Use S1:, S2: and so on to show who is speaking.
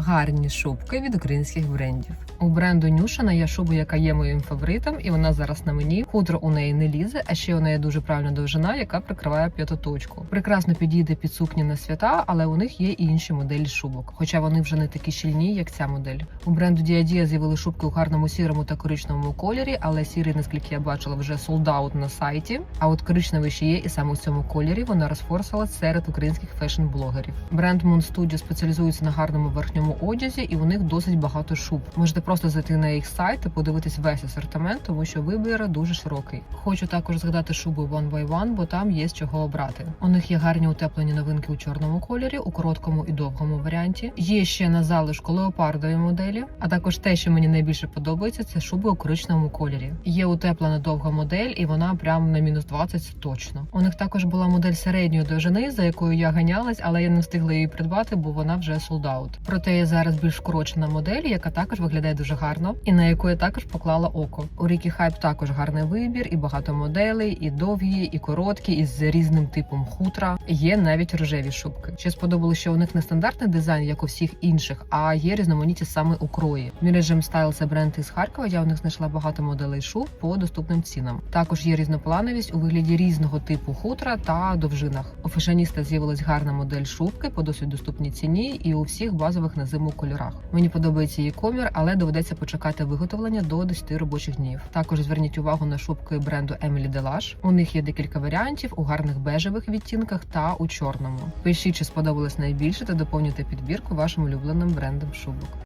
S1: гарні шубки від українських брендів. У бренду Нюшина є шуба, яка є моїм фаворитом, і вона зараз на мені. Хутро у неї не лізе, а ще у неї дуже правильна довжина, яка прикриває п'ятоточку. Прекрасно підійде під сукні на свята, але у них є і інші моделі шубок, хоча вони вже не такі щільні, як ця модель. У бренду Діадія з'явили шубки у гарному сірому та коричневому кольорі, але сірий, наскільки я бачила, вже солдаут на сайті. А от коричневий ще є, і саме у цьому кольорі вона розфорсила серед українських фешн-блогерів. Бренд Moon Studio спеціалізується на гарному верхньому одязі, і у них досить багато шуб. Можете просто зайти на їх сайт і подивитись весь асортимент, тому що вибір дуже широкий. Хочу також згадати шуби One by One, бо там є з чого обрати. У них є гарні утеплені новинки у чорному кольорі, у короткому і довгому варіанті. Є ще на залишку леопардові моделі. А також те, що мені найбільше подобається, це шуби у коричневому кольорі. Є утеплена довга модель, і вона прям на мінус 20 точно. У них також була модель середньої довжини, за якою я ганялась, але я не встигла її придбати, бо вона вже солдаут. Проте є зараз більш вкорочена модель, яка також виглядає дуже гарно, і на яку я також поклала око. У Рікі Хайп також гарний вибір, і багато моделей, і довгі, і короткі, і з різним типом хутра. Є навіть рожеві шубки. Ще сподобалося, що у них не стандартний дизайн, як у всіх інших, а є різноманітні саме у крої. Мірежем Style – це бренд із Харкова. Я у них знайшла багато моделей шуб по доступним цінам. Також є різноплановість у вигляді різного типу хутра та довжинах. У фешеніста з'явилась гарна модель шубки по досить доступній ціні і у всіх базових на зиму кольорах. Мені подобається її комір, але доведеться почекати виготовлення до 10 робочих днів. Також зверніть увагу на шубки бренду Emily Delage. У них є декілька варіантів у гарних бежевих відтінках та у чорному. Пишіть, чи сподобалось найбільше та доповнюйте підбірку вашим улюбленим брендом шубок.